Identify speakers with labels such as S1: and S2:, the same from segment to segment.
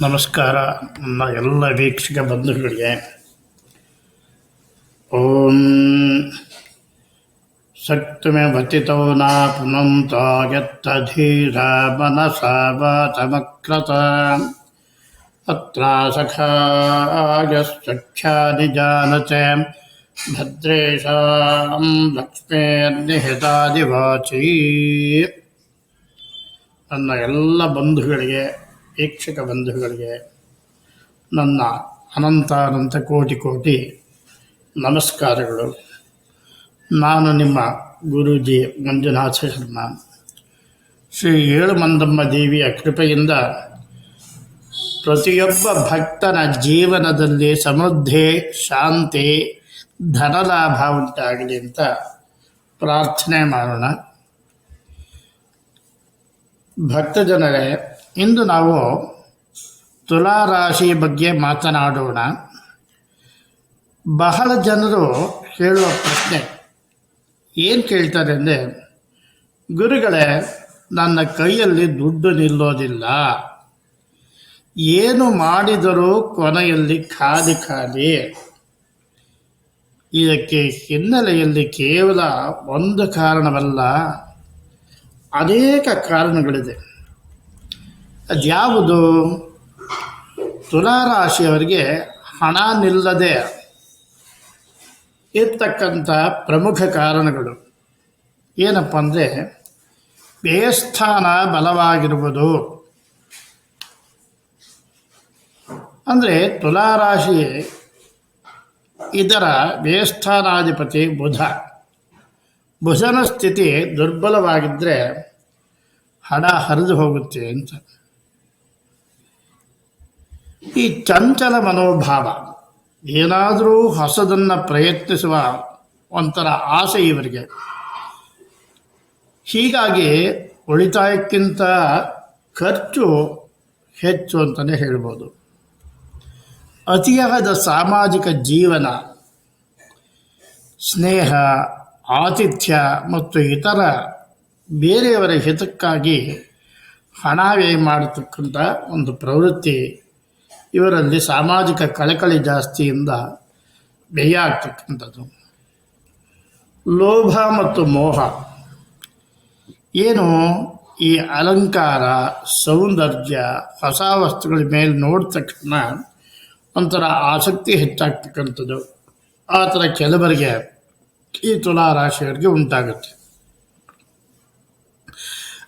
S1: ನಮಸ್ಕಾರ. ನನ್ನ ಎಲ್ಲ ವೀಕ್ಷಕ ಬಂಧುಗಳಿಗೆ ಓಂ ಸಕ್ತಮೆ ವತಿತೋ ನಾ ಪುನಂತ ಯತ್ತಧೀರ ಮನಸ ವಾತಮಕ್ರತ ಅತ್ರ ಸಖಾಯಶ್ಚಕ್ಷಾನಿ ಜಾನತೆ ಭದ್ರೇಶಾಂ ಲಕ್ಷ್ಮೇರ್ನಿಹಿತಾದಿವಾಚಿ ನನ್ನ ಎಲ್ಲ ಬಂಧುಗಳಿಗೆ ವೀಕ್ಷಕ ಬಂಧುಗಳಿಗೆ ನನ್ನ ಅನಂತ ಅನಂತ ಕೋಟಿ ಕೋಟಿ ನಮಸ್ಕಾರಗಳು. ನಾನು ನಿಮ್ಮ ಗುರೂಜಿ ಮಂಜುನಾಥ ಶರ್ಮಾ. ಶ್ರೀ ಏಳುಮಂದಮ್ಮ ದೇವಿಯ ಕೃಪೆಯಿಂದ ಪ್ರತಿಯೊಬ್ಬ ಭಕ್ತನ ಜೀವನದಲ್ಲಿ ಸಮೃದ್ಧಿ, ಶಾಂತಿ, ಧನಲಾಭ ಉಂಟಾಗಲಿ ಅಂತ ಪ್ರಾರ್ಥನೆ ಮಾಡೋಣ. ಭಕ್ತ ಜನರೇ ಇಂದು ನಾವು ತುಲಾ ರಾಶಿ ಬಗ್ಗೆ ಮಾತನಾಡೋಣ. ಬಹಳ ಜನರು ಕೇಳುವ ಪ್ರಶ್ನೆ, ಏನು ಕೇಳ್ತಾರೆ ಅಂದರೆ, ಗುರುಗಳೇ, ನನ್ನ ಕೈಯಲ್ಲಿ ದುಡ್ಡು ನಿಲ್ಲೋದಿಲ್ಲ. ಏನು ಮಾಡಿದರೂ ಕೊನೆಯಲ್ಲಿ ಖಾಲಿ ಖಾಲಿ. ಇದಕ್ಕೆ ಹಿನ್ನೆಲೆಯಲ್ಲಿ ಕೇವಲ ಒಂದು ಕಾರಣವಲ್ಲ, ಅನೇಕ ಕಾರಣಗಳಿದೆ. ಅದ್ಯಾವುದು ತುಲಾರಾಶಿಯವರಿಗೆ ಹಣ ನಿಲ್ಲದೆ ಇರ್ತಕ್ಕಂಥ ಪ್ರಮುಖ ಕಾರಣಗಳು. ಏನಪ್ಪ ಅಂದರೆ ವ್ಯಯಸ್ಥಾನ ಬಲವಾಗಿರುವುದು. ಅಂದರೆ ತುಲಾರಾಶಿ ಇದರ ವ್ಯಯಸ್ಥಾನಾಧಿಪತಿ ಬುಧ. ಬುಧನ ಸ್ಥಿತಿ ದುರ್ಬಲವಾಗಿದ್ದರೆ ಹಣ ಹರಿದು ಹೋಗುತ್ತೆ ಅಂತ. ಈ ಚಂಚಲ ಮನೋಭಾವ. ಏನಾದರೂ ಹೊಸದನ್ನು ಪ್ರಯತ್ನಿಸುವ ಒಂಥರ ಆಸೆ ಇವರಿಗೆ. ಹೀಗಾಗಿ ಉಳಿತಾಯಕ್ಕಿಂತ ಖರ್ಚು ಹೆಚ್ಚು ಅಂತಲೇ ಹೇಳ್ಬೋದು. ಅತಿಯಾದ ಸಾಮಾಜಿಕ ಜೀವನ, ಸ್ನೇಹ, ಆತಿಥ್ಯ ಮತ್ತು ಇತರ ಬೇರೆಯವರ ಹಿತಕ್ಕಾಗಿ ಹಣ ವ್ಯಯ ಮಾಡತಕ್ಕಂಥ ಒಂದು ಪ್ರವೃತ್ತಿ ಇವರಲ್ಲಿ ಸಾಮಾಜಿಕ ಕಳಕಳಿ ಜಾಸ್ತಿಯಿಂದ ವ್ಯಯ ಆಗ್ತಕ್ಕಂಥದ್ದು ಲೋಭ ಮತ್ತು ಮೋಹ. ಏನು ಈ ಅಲಂಕಾರ, ಸೌಂದರ್ಯ, ಹೊಸ ವಸ್ತುಗಳ ಮೇಲೆ ನೋಡ್ತಕ್ಷಣ ಒಂಥರ ಆಸಕ್ತಿ ಹೆಚ್ಚಾಗ್ತಕ್ಕಂಥದ್ದು. ಆ ಥರ ಕೆಲವರಿಗೆ ಈ ತುಲಾ ರಾಶಿಯವರಿಗೆ ಉಂಟಾಗುತ್ತೆ.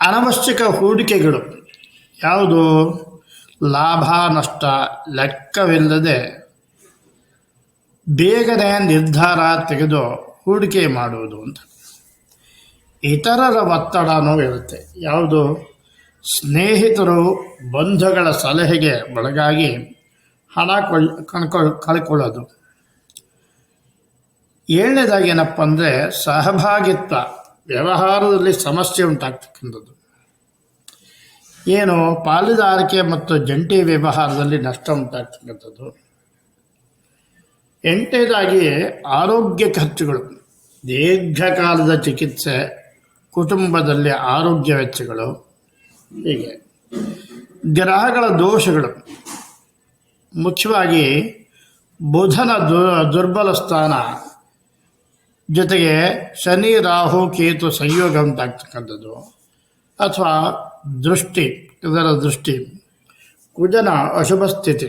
S1: ಅನವಶ್ಯಕ ಹೂಡಿಕೆಗಳು. ಯಾವುದು? ಲಾಭ ನಷ್ಟ ಲೆಕ್ಕವಿಲ್ಲದೆ ಬೇಗನೆ ನಿರ್ಧಾರ ತೆಗೆದು ಹೂಡಿಕೆ ಮಾಡುವುದು ಅಂತ. ಇತರರ ಒತ್ತಡನೂ ಇರುತ್ತೆ ಯಾವುದು? ಸ್ನೇಹಿತರು, ಬಂಧುಗಳ ಸಲಹೆಗೆ ಒಳಗಾಗಿ ಹಣ ಕೊಳ್ ಕಣ್ಕೊಳ್, ಕಳ್ಕೊಳ್ಳೋದು. ಏಳನೇದಾಗಿ ಏನಪ್ಪ ಅಂದರೆ ಸಹಭಾಗಿತ್ವ. ವ್ಯವಹಾರದಲ್ಲಿ ಸಮಸ್ಯೆ ಉಂಟಾಗ್ತಕ್ಕಂಥದ್ದು. ಏನು ಪಾಲುದಾರಿಕೆ ಮತ್ತು ಜಂಟಿ ವ್ಯವಹಾರದಲ್ಲಿ ನಷ್ಟ ಉಂಟಾಗ್ತಕ್ಕಂಥದ್ದು. ಎಂಟನೇದಾಗಿ ಆರೋಗ್ಯ ಖರ್ಚುಗಳು. ದೀರ್ಘಕಾಲದ ಚಿಕಿತ್ಸೆ, ಕುಟುಂಬದಲ್ಲಿ ಆರೋಗ್ಯ ವೆಚ್ಚಗಳು. ಹೀಗೆ. ಗ್ರಹಗಳ ದೋಷಗಳು. ಮುಖ್ಯವಾಗಿ ಬುಧನ ದುರ್ಬಲ ಸ್ಥಾನ. ಜೊತೆಗೆ ಶನಿ, ರಾಹು, ಕೇತು ಸಂಯೋಗ ಉಂಟಾಗ್ತಕ್ಕಂಥದ್ದು. ಅಥವಾ ದೃಷ್ಟಿ, ಇದರ ದೃಷ್ಟಿ. ಕುಜನ ಅಶುಭ ಸ್ಥಿತಿ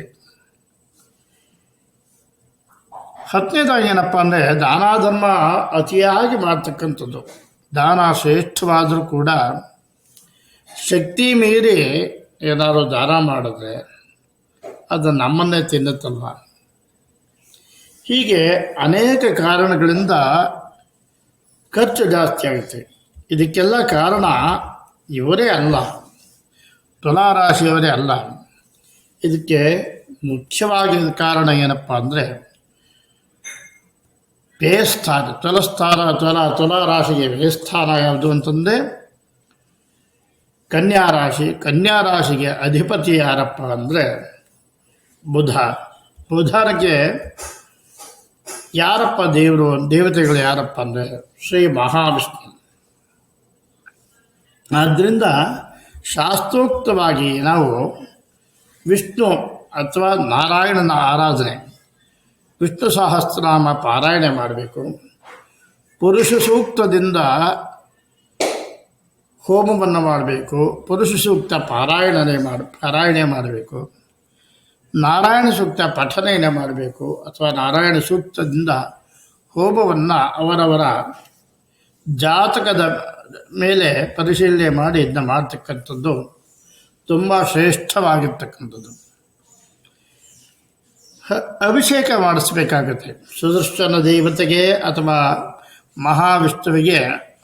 S1: ಹತ್ತನೇದಾಗಿ ಏನಪ್ಪ ಅಂದರೆ ದಾನ ಧರ್ಮ ಅತಿಯಾಗಿ ಮಾಡ್ತಕ್ಕಂಥದ್ದು. ದಾನ ಶ್ರೇಷ್ಠವಾದರೂ ಕೂಡ ಶಕ್ತಿ ಮೀರಿ ಏನಾದರೂ ದಾನ ಮಾಡಿದ್ರೆ ಅದು ನಮ್ಮನ್ನೇ ತಿನ್ನುತ್ತಲ್ವ? ಹೀಗೆ ಅನೇಕ ಕಾರಣಗಳಿಂದ ಖರ್ಚು ಜಾಸ್ತಿ ಆಗುತ್ತೆ. ಇದಕ್ಕೆಲ್ಲ ಕಾರಣ ಇವರೇ ಅಲ್ಲ, ತುಲಾರಾಶಿಯವರೇ ಅಲ್ಲ. ಇದಕ್ಕೆ ಮುಖ್ಯವಾಗಿ ಕಾರಣ ಏನಪ್ಪ ಅಂದರೆ ಬೇಸ್ಥಾನ ತುಲಸ್ಥಾನ ತುಲ, ತುಲಾರಾಶಿಗೆ ಬೇಸ್ಥಾನ ಯಾವುದು ಅಂತಂದರೆ ಕನ್ಯಾ ರಾಶಿ ಕನ್ಯಾ ರಾಶಿಗೆ ಅಧಿಪತಿ ಯಾರಪ್ಪ ಅಂದರೆ, ಬುಧ. ಬುಧನಿಗೆ ಯಾರಪ್ಪ ದೇವರು, ದೇವತೆಗಳು ಯಾರಪ್ಪ ಅಂದರೆ, ಶ್ರೀ ಮಹಾವಿಷ್ಣು. ಆದ್ದರಿಂದ ಶಾಸ್ತ್ರೋಕ್ತವಾಗಿ ನಾವು ವಿಷ್ಣು ಅಥವಾ ನಾರಾಯಣನ ಆರಾಧನೆ, ವಿಷ್ಣು ಸಹಸ್ರನಾಮ ಪಾರಾಯಣೆ ಮಾಡಬೇಕು. ಪುರುಷ ಸೂಕ್ತದಿಂದ ಹೋಮವನ್ನು ಮಾಡಬೇಕು. ಪುರುಷ ಸೂಕ್ತ ಪಾರಾಯಣನೆ ಮಾಡಿ, ಪಾರಾಯಣೆ ಮಾಡಬೇಕು. ನಾರಾಯಣ ಸೂಕ್ತ ಪಠನೆಯನ್ನು ಮಾಡಬೇಕು ಅಥವಾ ನಾರಾಯಣ ಸೂಕ್ತದಿಂದ ಹೋಮವನ್ನು ಅವರವರ ಜಾತಕದ ಮೇಲೆ ಪರಿಶೀಲನೆ ಮಾಡಿ ಇದನ್ನ ಮಾಡ್ತಕ್ಕಂಥದ್ದು ತುಂಬ ಶ್ರೇಷ್ಠವಾಗಿರ್ತಕ್ಕಂಥದ್ದು. ಅಭಿಷೇಕ ಮಾಡಿಸ್ಬೇಕಾಗತ್ತೆ. ಸುದರ್ಶನ ದೇವತೆಗೆ ಅಥವಾ ಮಹಾವಿಷ್ಣುವಿಗೆ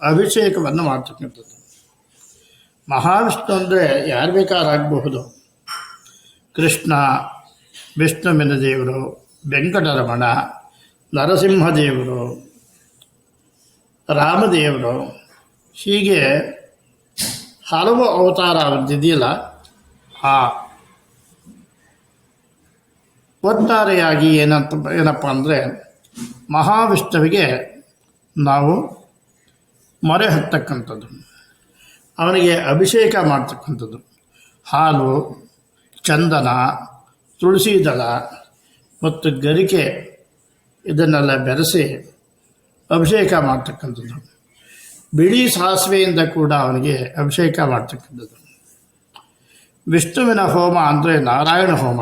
S1: ಅಭಿಷೇಕವನ್ನು ಮಾಡ್ತಕ್ಕಂಥದ್ದು. ಮಹಾವಿಷ್ಣು ಅಂದರೆ ಯಾರು ಬೇಕಾರಾಗಬಹುದು. ಕೃಷ್ಣ, ವಿಷ್ಣುವಿನ ದೇವರು, ವೆಂಕಟರಮಣ ನರಸಿಂಹದೇವರು ರಾಮದೇವರು ಹೀಗೆ ಹಲವು ಅವತಾರ ಅವರಿದೆಯಲ್ಲ ಆ ಒಟ್ಟಾರೆಯಾಗಿ ಏನಂತ, ಏನಪ್ಪ ಅಂದರೆ ಮಹಾವಿಷ್ಣುವಿಗೆ ನಾವು ಮೊರೆ ಹತ್ತಕ್ಕಂಥದ್ದು, ಅವನಿಗೆ ಅಭಿಷೇಕ ಮಾಡ್ತಕ್ಕಂಥದ್ದು. ಹಾಲು, ಚಂದನ ತುಳಸಿ ದಳ ಮತ್ತು ಗರಿಕೆ ಇದನ್ನೆಲ್ಲ ಬೆರೆಸಿ ಅಭಿಷೇಕ ಮಾಡ್ತಕ್ಕಂಥದ್ದು. ಬಿಳಿ ಸಾಸಿವೆಯಿಂದ ಕೂಡ ಅವನಿಗೆ ಅಭಿಷೇಕ ಮಾಡ್ತಕ್ಕಂಥದ್ದು. ವಿಷ್ಣುವಿನ ಹೋಮ ಅಂದರೆ ನಾರಾಯಣ ಹೋಮ.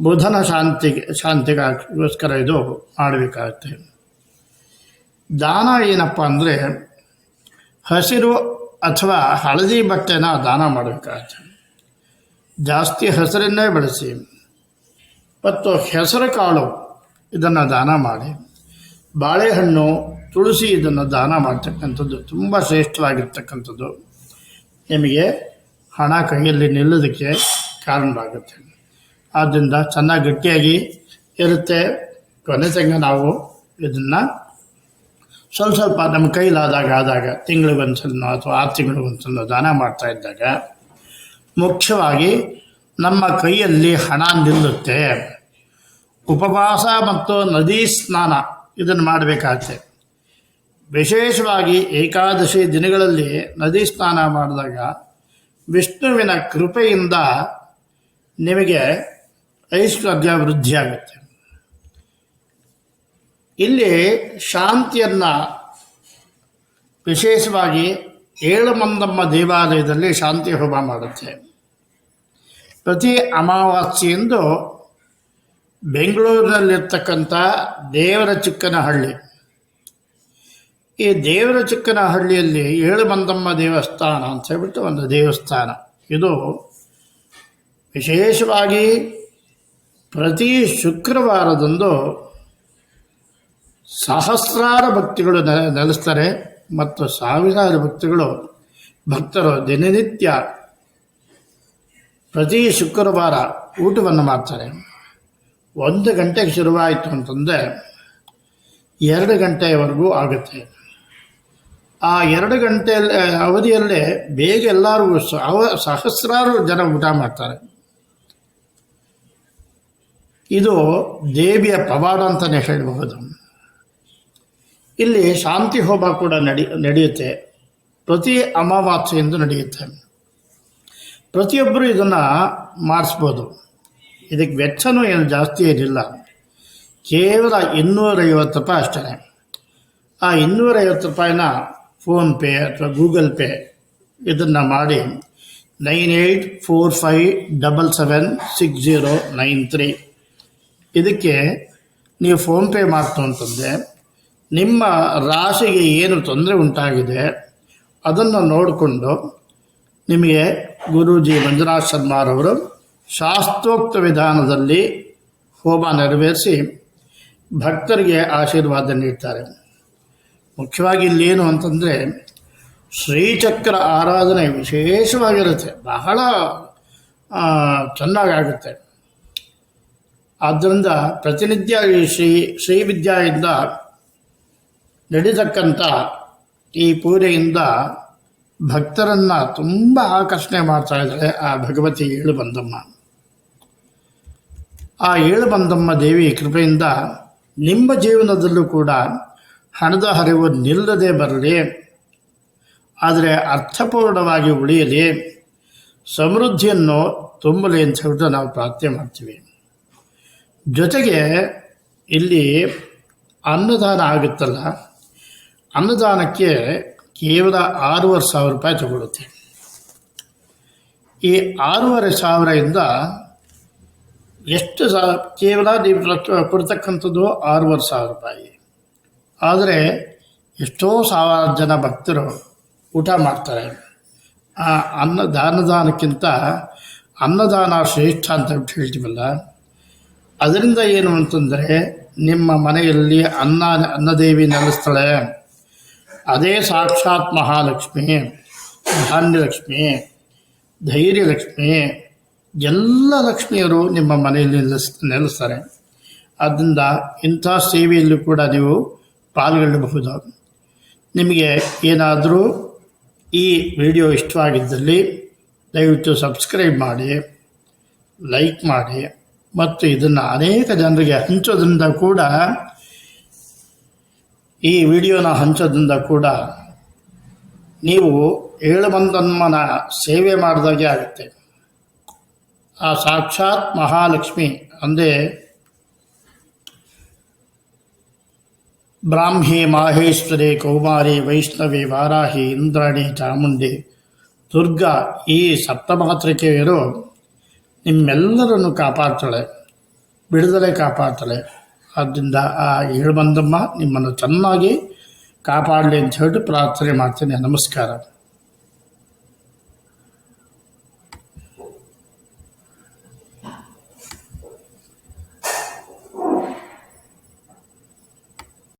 S1: ಬುಧನ ಶಾಂತಿಗೆ, ಶಾಂತಿಗೋಸ್ಕರ ಇದು ಮಾಡಬೇಕಾಗುತ್ತೆ. ದಾನ ಏನಪ್ಪ ಅಂದರೆ ಹಸಿರು ಅಥವಾ ಹಳದಿ ಬಟ್ಟೆನ ದಾನ ಮಾಡಬೇಕಾಗುತ್ತೆ. ಜಾಸ್ತಿ ಹಸಿರನ್ನೇ ಬಳಸಿ. ಮತ್ತು ಹೆಸರು ಕಾಳು ಇದನ್ನು ದಾನ ಮಾಡಿ. ಬಾಳೆಹಣ್ಣು ತುಳಸಿ ಇದನ್ನು ದಾನ ಮಾಡ್ತಕ್ಕಂಥದ್ದು ತುಂಬ ಶ್ರೇಷ್ಠವಾಗಿರ್ತಕ್ಕಂಥದ್ದು. ನಿಮಗೆ ಹಣ ಕೈಯಲ್ಲಿ ನಿಲ್ಲೋದಕ್ಕೆ ಕಾರಣವಾಗುತ್ತೆ. ಆದ್ದರಿಂದ ಚೆನ್ನಾಗಿ ಗಟ್ಟಿಯಾಗಿ ಇರುತ್ತೆ. ಕೊನೆ ತಂಗ ನಾವು ಇದನ್ನು ಸ್ವಲ್ಪ ಸ್ವಲ್ಪ ನಮ್ಮ ಕೈಲಾದಾಗ ಆದಾಗ ತಿಂಗಳಿಗೊಂದ್ಸಲನೋ ಅಥವಾ ಆರು ತಿಂಗಳಿಗೊಂದ್ಸಲನೋ ದಾನ ಮಾಡ್ತಾ ಇದ್ದಾಗ ಮುಖ್ಯವಾಗಿ ನಮ್ಮ ಕೈಯಲ್ಲಿ ಹಣ ನಿಲ್ಲುತ್ತೆ. ಉಪವಾಸ ಮತ್ತು ನದಿ ಸ್ನಾನ ಇದನ್ನು ಮಾಡಬೇಕಾಗತ್ತೆ. ವಿಶೇಷವಾಗಿ ಏಕಾದಶಿ ದಿನಗಳಲ್ಲಿ ನದಿ ಸ್ನಾನ ಮಾಡಿದಾಗ ವಿಷ್ಣುವಿನ ಕೃಪೆಯಿಂದ ನಿಮಗೆ ಐಶ್ವರ್ಯ ವೃದ್ಧಿಯಾಗುತ್ತೆ ಇಲ್ಲಿ ಶಾಂತಿಯನ್ನು ವಿಶೇಷವಾಗಿ ಏಳುಮಂದಮ್ಮ ದೇವಾಲಯದಲ್ಲಿ ಶಾಂತಿ ಹೋಮ ಮಾಡುತ್ತೆ. ಪ್ರತಿ ಅಮಾವಾಸ್ಯೆಯಂದು ಬೆಂಗಳೂರಿನಲ್ಲಿರ್ತಕ್ಕಂಥ ದೇವರ ಚಿಕ್ಕನಹಳ್ಳಿ. ಈ ದೇವರ ಚಿಕ್ಕನಹಳ್ಳಿಯಲ್ಲಿ ಏಳುಮಂದಮ್ಮ ದೇವಸ್ಥಾನ ಅಂತ ಹೇಳ್ಬಿಟ್ಟು ಒಂದು ದೇವಸ್ಥಾನ. ಇದು ವಿಶೇಷವಾಗಿ ಪ್ರತಿ ಶುಕ್ರವಾರದಂದು ಸಹಸ್ರಾರು ಭಕ್ತಿಗಳು ನೆಲೆಸ್ತಾರೆ ಮತ್ತು ಸಾವಿರಾರು ಭಕ್ತಿಗಳು ಭಕ್ತರು ದಿನನಿತ್ಯ ಪ್ರತಿ ಶುಕ್ರವಾರ ಊಟವನ್ನು ಮಾಡ್ತಾರೆ. ಒಂದು ಗಂಟೆಗೆ ಶುರುವಾಯಿತು ಅಂತಂದರೆ ಎರಡು ಗಂಟೆಯವರೆಗೂ ಆಗುತ್ತೆ. ಆ ಎರಡು ಗಂಟೆಯಲ್ಲಿ ಅವಧಿಯಲ್ಲೇ ಬೇಗ ಎಲ್ಲರೂ ಸಹ ಸಹಸ್ರಾರು ಜನ ಊಟ ಮಾಡ್ತಾರೆ. ಇದು ದೇವಿಯ ಪವಾಡ ಅಂತಲೇ ಹೇಳಬಹುದು. ಇಲ್ಲಿ ಶಾಂತಿ ಹೋಮ ಕೂಡ ನಡಿ, ನಡೆಯುತ್ತೆ. ಪ್ರತಿ ಅಮಾವಾಸ್ಯೆಯಿಂದ ನಡೆಯುತ್ತೆ. ಪ್ರತಿಯೊಬ್ಬರು ಇದನ್ನು ಮಾಡಿಸ್ಬೋದು. ಇದಕ್ಕೆ ವೆಚ್ಚನೂ ಏನು ಜಾಸ್ತಿ ಏನಿಲ್ಲ. ಕೇವಲ ಇನ್ನೂರೈವತ್ತು ರೂಪಾಯಿ ಅಷ್ಟೇ. ಆ ಇನ್ನೂರೈವತ್ತು ರೂಪಾಯಿನ ಫೋನ್ಪೇ ಅಥವಾ ಗೂಗಲ್ ಪೇ ಇದನ್ನು ಮಾಡಿ nine eight four five double seven six zero nine three. ಇದಕ್ಕೆ ನೀವು ಫೋನ್ಪೇ ಮಾಡ್ತು ಅಂತಂದರೆ ನಿಮ್ಮ ರಾಶಿಗೆ ಏನು ತೊಂದರೆ ಉಂಟಾಗಿದೆ ಅದನ್ನು ನೋಡಿಕೊಂಡು ನಿಮಗೆ ಗುರೂಜಿ ಮಂಜುನಾಥ್ ಶರ್ಮಾರವರು ಶಾಸ್ತ್ರೋಕ್ತ ವಿಧಾನದಲ್ಲಿ ಹೋಮ ನೆರವೇರಿಸಿ ಭಕ್ತರಿಗೆ ಆಶೀರ್ವಾದ ನೀಡ್ತಾರೆ. ಮುಖ್ಯವಾಗಿ ಇಲ್ಲೇನು ಅಂತಂದರೆ ಶ್ರೀಚಕ್ರ ಆರಾಧನೆ ವಿಶೇಷವಾಗಿರುತ್ತೆ. ಬಹಳ ಚೆನ್ನಾಗಾಗುತ್ತೆ. ಆದ್ದರಿಂದ ಪ್ರತಿನಿತ್ಯ ಈ ಶ್ರೀ ಶ್ರೀವಿದ್ಯೆಯಿಂದ ನಡೀತಕ್ಕಂಥ ಈ ಪೂಜೆಯಿಂದ ಭಕ್ತರನ್ನು ತುಂಬ ಆಕರ್ಷಣೆ ಮಾಡ್ತಾ ಇದ್ದಾರೆ ಆ ಭಗವತಿ ಏಳು ಬಂದಮ್ಮ. ಆ ಏಳು ಬಂದಮ್ಮ ದೇವಿ ಕೃಪೆಯಿಂದ ನಿಮ್ಮ ಜೀವನದಲ್ಲೂ ಕೂಡ ಹಣದ ಹರಿವು ನಿಲ್ಲದೆ ಬರಲಿ. ಆದರೆ ಅರ್ಥಪೂರ್ಣವಾಗಿ ಉಳಿಯಲಿ. ಸಮೃದ್ಧಿಯನ್ನು ತುಂಬಲಿ ಅಂತ ಹೇಳ್ಬಿಟ್ಟು ನಾವು ಪ್ರಾರ್ಥನೆ ಮಾಡ್ತೀವಿ. ಜೊತೆಗೆ ಇಲ್ಲಿ ಅನ್ನದಾನ ಆಗುತ್ತಲ್ಲ. ಅನ್ನದಾನಕ್ಕೆ ಕೇವಲ ಆರೂವರೆ ಸಾವಿರ ರೂಪಾಯಿ ತಗೊಳ್ಳುತ್ತೆ. ಈ ಆರೂವರೆ ಸಾವಿರದಿಂದ ಎಷ್ಟು ಸಾ, ಕೇವಲ ನೀವು ಕೊಡ್ತಕ್ಕಂಥದ್ದು ಆರೂವರೆ ಸಾವಿರ ರೂಪಾಯಿ. ಆದರೆ ಎಷ್ಟೋ ಸಾವಿರ ಜನ ಭಕ್ತರು ಊಟ ಮಾಡ್ತಾರೆ. ಆ ಅನ್ನ ದಾನದಾನಕ್ಕಿಂತ ಅನ್ನದಾನ ಶ್ರೇಷ್ಠ ಅಂತ ಹೇಳ್ತೀವಲ್ಲ, ಅದರಿಂದ ಏನು ಅಂತಂದರೆ ನಿಮ್ಮ ಮನೆಯಲ್ಲಿ ಅನ್ನ, ಅನ್ನದೇವಿ ನೆಲೆಸ್ತಾಳೆ. ಅದೇ ಸಾಕ್ಷಾತ್ ಮಹಾಲಕ್ಷ್ಮಿ, ಧಾನ್ಯಲಕ್ಷ್ಮಿ, ಧೈರ್ಯಲಕ್ಷ್ಮಿ ಎಲ್ಲ ಲಕ್ಷ್ಮಿಯರು ನಿಮ್ಮ ಮನೆಯಲ್ಲಿ ನೆಲೆಸ್, ನೆಲೆಸ್ತಾರೆ. ಆದ್ದರಿಂದ ಇಂಥ ಸೇವೆಯಲ್ಲೂ ಕೂಡ ನೀವು ಪಾಲ್ಗೊಳ್ಳಬಹುದು. ನಿಮಗೆ ಏನಾದರೂ ಈ ವಿಡಿಯೋ ಇಷ್ಟವಾಗಿದ್ದಲ್ಲಿ ದಯವಿಟ್ಟು ಸಬ್ಸ್ಕ್ರೈಬ್ ಮಾಡಿ, ಲೈಕ್ ಮಾಡಿ, ಮತ್ತು ಇದನ್ನು ಅನೇಕ ಜನರಿಗೆ ಹಂಚೋದ್ರಿಂದ ಕೂಡ ಈ ವಿಡಿಯೋನ ಹಂಚೋದ್ರಿಂದ ಕೂಡ ನೀವು ಏಳು ಮಂದಮ್ಮನ ಸೇವೆ ಮಾಡಿದಾಗೆ ಆಗುತ್ತೆ. ಆ ಸಾಕ್ಷಾತ್ ಮಹಾಲಕ್ಷ್ಮಿ ಅಂದರೆ ಬ್ರಾಹ್ಮಿ ಮಾಹೇಶ್ವರಿ ಕೌಮಾರಿ ವೈಷ್ಣವಿ ವಾರಾಹಿ ಇಂದ್ರಾಣಿ ಚಾಮುಂಡಿ ದುರ್ಗಾ ಈ ಸಪ್ತಮಾತ್ರಿಕೆಯರು ನಿಮ್ಮೆಲ್ಲರನ್ನು ಕಾಪಾಡ್ತಾಳೆ, ಬಿಡುದಲೆ ಕಾಪಾಡ್ತಾಳೆ. ಆದ್ದರಿಂದ ಆ ಬಂದಮ್ಮ ನಿಮ್ಮನ್ನು ಚೆನ್ನಾಗಿ ಕಾಪಾಡಲಿ ಅಂತ ಹೇಳಿ ಪ್ರಾರ್ಥನೆ ಮಾಡ್ತೇನೆ. ನಮಸ್ಕಾರ.